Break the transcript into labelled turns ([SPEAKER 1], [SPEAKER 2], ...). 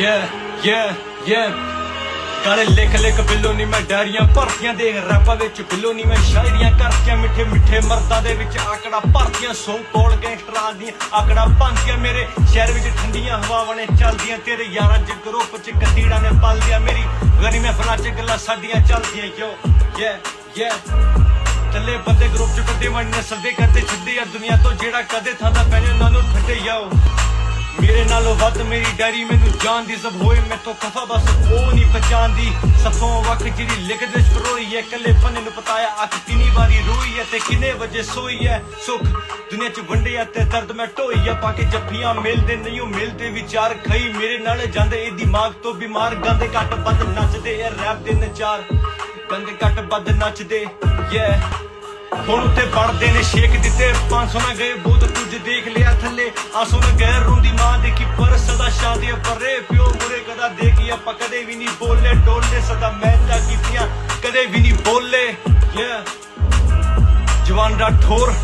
[SPEAKER 1] yeah, yeah, yeah. ਗਾਣੇ ਲਿਖ ਲਿਖ ਬਿੱਲੋ ਨਹੀਂ ਮੈਂ ਡਾਰੀਆਂ ਭਰਤੀਆਂ ਦੇ ਰੈਪਾਂ ਵਿੱਚ ਬਿੱਲੋ ਨਹੀਂ ਮੈਂ ਸ਼ਾਇਰੀਆਂ ਕਰਤੀਆਂ। ਮਿੱਠੇ ਮਿੱਠੇ ਮਰਦਾਂ ਦੇ ਵਿੱਚ ਆਕੜਾ ਭਰਤੀਆਂ। ਸੋ ਕੋਲ ਗੈਂਗਸਟਰਾਂ ਦੀਆਂ ਆਕੜਾ ਭੰਨਤੀਆਂ ਮੇਰੇ ਸ਼ਹਿਰ ਵਿੱਚ ਠੰਡੀਆਂ ਹਵਾਵਾਂ ਨੇ ਚੱਲਦੀਆਂ। ਤੇਰੇ ਯਾਰਾਂ ਚ ਗਰੁੱਪ ਚ ਕਤੀੜਾਂ ਨੇ ਪਲਦੀਆਂ ਮੇਰੀ ਗਨੀ ਮਹਿਫਲਾਂ ਚ ਗੱਲਾਂ ਸਾਡੀਆਂ ਚੱਲਦੀਆਂ। ਯੋ ਯੇ ਯੇ ਚੱਲੇ ਬੰਦੇ ਗਰੁੱਪ ਚ ਕੱਢੇ ਵੜਨੇ ਸੱਦੇ ਕਰਦੇ ਛੱਡੇ ਆ ਦੁਨੀਆ ਤੋਂ। ਜਿਹੜਾ ਕਦੇ ਥਾਂਦਾ ਪੈਣੇ ਉਹਨਾਂ ਨੂੰ ਠੱਡੇ ਜਾਓ ਮੇਰੇ ਨਾਲੋਂ ਵੱਧ ਮੇਰੀ ਡੈਰੀ ਮੈਨੂੰ ਜਾਣਦੀ, ਸਭ ਹੋਏ ਮੈਥੋਂ ਖਫਾ ਬਸ ਉਹ ਨਹੀਂ ਪਛਾਣਦੀ। ਸਫੋਂ ਵਕ ਜਿਹੜੀ ਲਿਖਦੇ ਫਰੋਈ ਹੈ ਕੱਲੇ ਪੰਨੇ ਨੂੰ ਪਤਾਇਆ ਅੱਖ ਕਿੰਨੀ ਵਾਰੀ ਰੋਈ ਹੈ ਤੇ ਕਿੰਨੇ ਵਜੇ ਸੋਈ ਹੈ ਸੁੱਖ, ਦੁਨੀਆ ਚ ਵੰਡਿਆ ਤੇ ਦਰਦ ਮੈਂ ਢੋਈ ਹੈ ਪਾ ਕੇ ਜੱਫੀਆਂ ਮਿਲਦੇ ਨਹੀਂ, ਉਹ ਮਿਲਦੇ ਵਿਚਾਰ ਖਈ ਮੇਰੇ ਨਾਲ ਜਾਂਦੇ, ਇਹ ਦਿਮਾਗ ਤੋਂ ਬਿਮਾਰ, ਗੰਦੇ ਘੱਟ ਵੱਧ ਨੱਚਦੇ ਇਹ ਰੈਪ ਦੇ ਨਚਾਰ। ਗੰਦੇ ਘੱਟ ਵੱਧ ਨੱਚਦੇ ਯੇ ਹੁਣ ਉੱਤੇ ਪੜਦੇ ਨੇ ਸ਼ੇਕ ਦਿੱਤੇ। 500 ਨਾ ਗਏ ਬਹੁਤ ਕੁਝ ਦੇਖ ਲਿਆ ਥੱਲੇ। ਆਸੋ ਨਾ ਗਏ ਰੋਂਦੀ ਮਾਂ ਦੇਖੀ ਪਰ ਸਦਾ ਸ਼ਾਦੀ ਪਰੇ। ਪਿਓ ਮੁਰੇ ਕਦਾ ਦੇਖੀ, ਆਪਾਂ ਕਦੇ ਵੀ ਨਹੀਂ ਬੋਲੇ। ਡੋਲੇ ਸਦਾ ਮਹਿਤਾ ਕੀਤੀਆਂ, ਕਦੇ ਵੀ ਨਹੀਂ ਬੋਲੇ। ਯੇ ਜਵਾਨ ਦਾ ਠੋਰ।